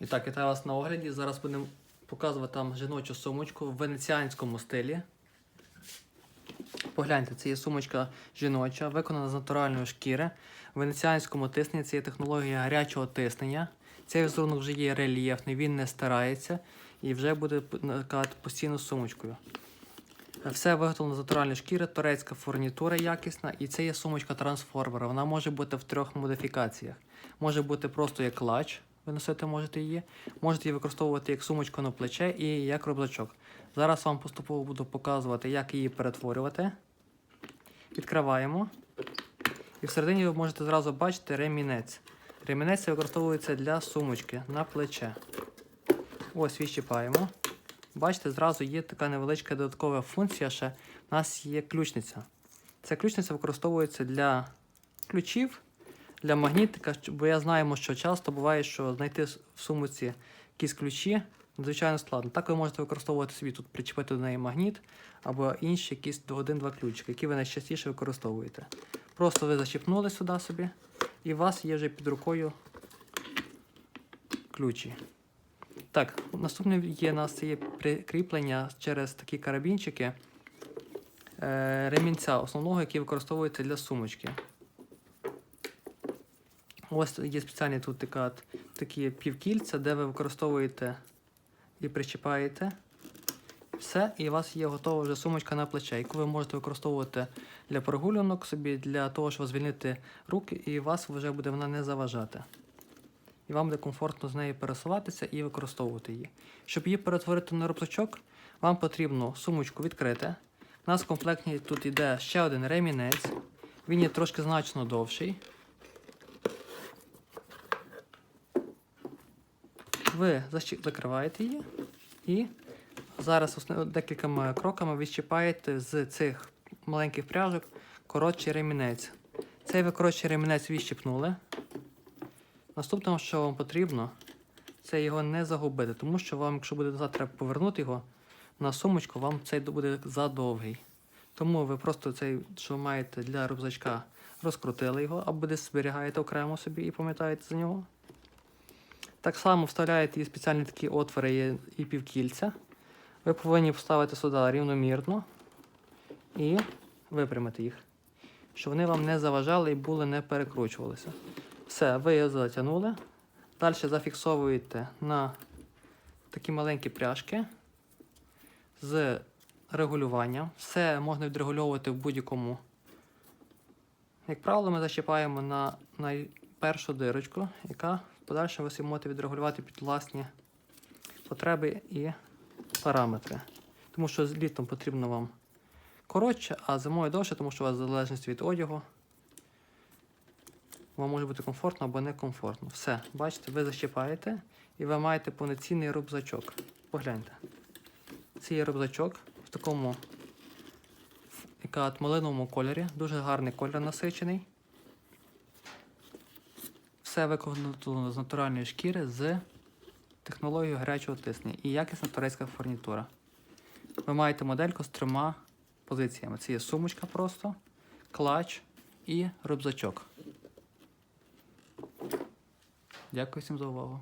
І так, вітаю вас на огляді. Зараз будемо показувати там жіночу сумочку в венеціанському стилі. Погляньте, це є сумочка жіноча, виконана з натуральної шкіри. В венеціанському тисненні це є технологія гарячого тиснення. Цей візерунок вже є рельєфний, він не стирається і вже буде постійно сумочкою. Все виготовлено з натуральної шкіри, турецька фурнітура якісна, і це є сумочка трансформера. Вона може бути в трьох модифікаціях. Може бути просто як клач, ви носити можете її. Можете її використовувати як сумочку на плече і як рюкзачок. Зараз вам поступово буду показувати, як її перетворювати. Відкриваємо. І всередині ви можете зразу бачити ремінець. Ремінець використовується для сумочки на плече. Ось відщіпаємо. Бачите, зразу є така невеличка додаткова функція. Ще у нас є ключниця. Ця ключниця використовується для ключів, для магнітика, бо я знаємо, що часто буває, що знайти в сумці якісь ключі надзвичайно складно. Так ви можете використовувати собі тут, причепити до неї магніт або інші якісь один-два ключики, які ви найчастіше використовуєте. Просто ви зачіпнули сюди собі, і у вас є вже під рукою ключі. Так, наступне є у нас є прикріплення через такі карабінчики е, ремінця основного, який використовується для сумочки. Ось є спеціальні тут така, такі півкільця, де ви використовуєте і причіпаєте все, і у вас є готова вже сумочка на плече, яку ви можете використовувати для прогулянок собі, для того, щоб звільнити руки, і вас вже буде вона не заважати. І вам буде комфортно з нею пересуватися і використовувати її. Щоб її перетворити на рюкзачок, вам потрібно сумочку відкрити. У нас в комплекті тут йде ще один ремінець. Він є трошки значно довший. Ви закриваєте її і зараз декількома кроками відщипаєте з цих маленьких пряжок коротший ремінець. Цей ви коротший ремінець відщипнули. Наступне, що вам потрібно, це його не загубити, тому що вам, якщо буде назад треба повернути його на сумочку, вам цей буде задовгий. Тому ви просто цей, що маєте для рюкзачка, розкрутили його, або десь зберігаєте окремо собі і пам'ятаєте за нього. Так само вставляєте і спеціальні такі отвори і півкільця. Ви повинні вставити сюди рівномірно і випрямити їх, щоб вони вам не заважали і були не перекручувалися. Все, ви його затягнули. Далі зафіксовуєте на такі маленькі пряжки з регулюванням. Все можна відрегульовувати в будь-якому. Як правило, ми защіпаємо на найпершу дирочку, яка подальшому ви можете відрегулювати під власні потреби і параметри. Тому що з літом потрібно вам коротше, а зимою довше, тому що у вас в залежності від одягу. Вам може бути комфортно або некомфортно. Все, бачите, ви защіпаєте і ви маєте повноцінний рюкзачок. Погляньте. Це є рюкзачок в такому от малиновому кольорі. Дуже гарний кольор насичений. Все виконано з натуральної шкіри з технологією гарячого тиснення і якісна турецька фурнітура. Ви маєте модельку з трьома позиціями. Це є сумочка просто, клач і рюкзачок. Дякую всім за увагу.